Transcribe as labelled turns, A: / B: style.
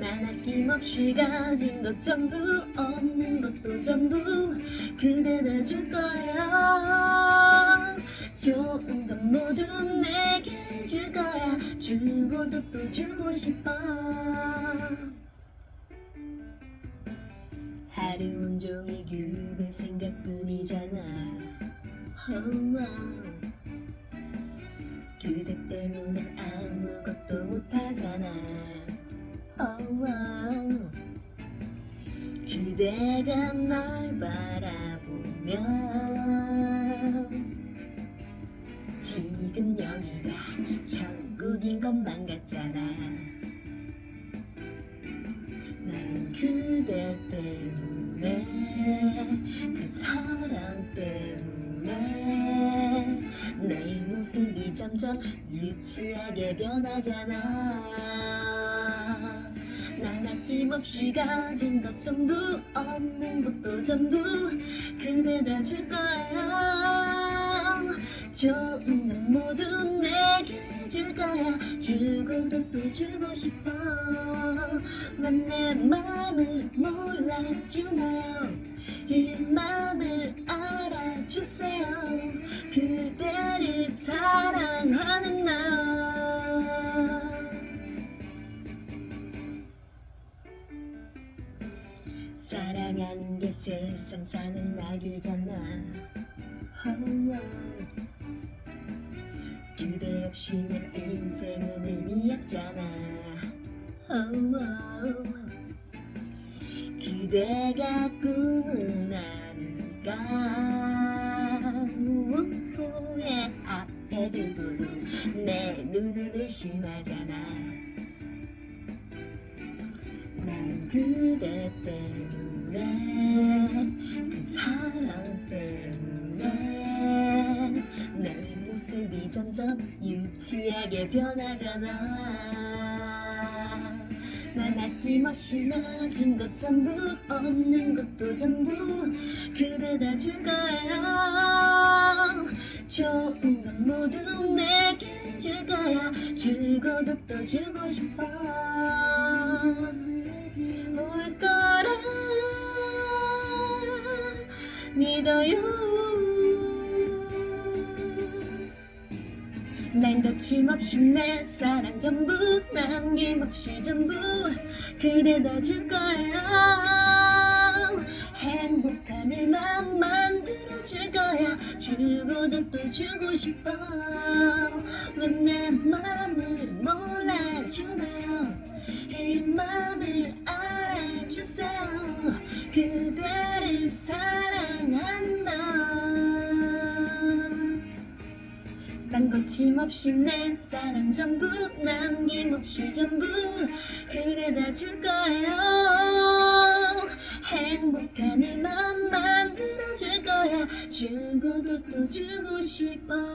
A: 난 아낌없이 가진 것 전부 없는 것도 전부 그대가 줄 거야 좋은 건 모두 내게 줄 거야 주고도 또 주고 싶어 하루 온종일 그대 생각뿐이잖아 oh. 그대 때문에 아무것도 못하잖아. 그대가 날 바라보면 지금 여기가 천국인 것만 같잖아. 난 그대 때문에 그 사랑 때문에 내 모습이 점점 유치하게 변하잖아 난 아낌없이 가진 것 전부 없는 것도 전부 그대 다 줄 거야. 좋은 건 모두 내게 줄 거야. 주고도 또 주고 싶어. 난내 맘을 몰라주나요? 이 맘을 게 세상 사는 낙이잖아 oh. 그대 없이 내 인생은 의미 없잖아 oh. 그대가 꿈은 아닐까 후회 앞에 두고도 내 눈을 의심하잖아 난 그대 때문에 그 사랑 때문에 내 모습이 점점 유치하게 변하잖아. 난 아낌없이 가진 것 전부 없는 것도 전부 그대 다 줄 거야. 좋은 건 모두 내게 줄 거야. 주고도 또 주고 싶어 믿어요. 난 거침없이 내 사랑 전부 남김없이 전부 그대 다 줄 거야. 행복한 일만 만들어 줄 거야. 주고도 또 주고 싶어. 왜 내 맘을 몰라주나요? 이 맘을 알아주세요. 그대를 사랑 거침없이 내 사랑 전부 남김없이 전부 그래 다 줄 거야 행복한 일만 만들어 줄 거야. 주고도 또 주고 싶어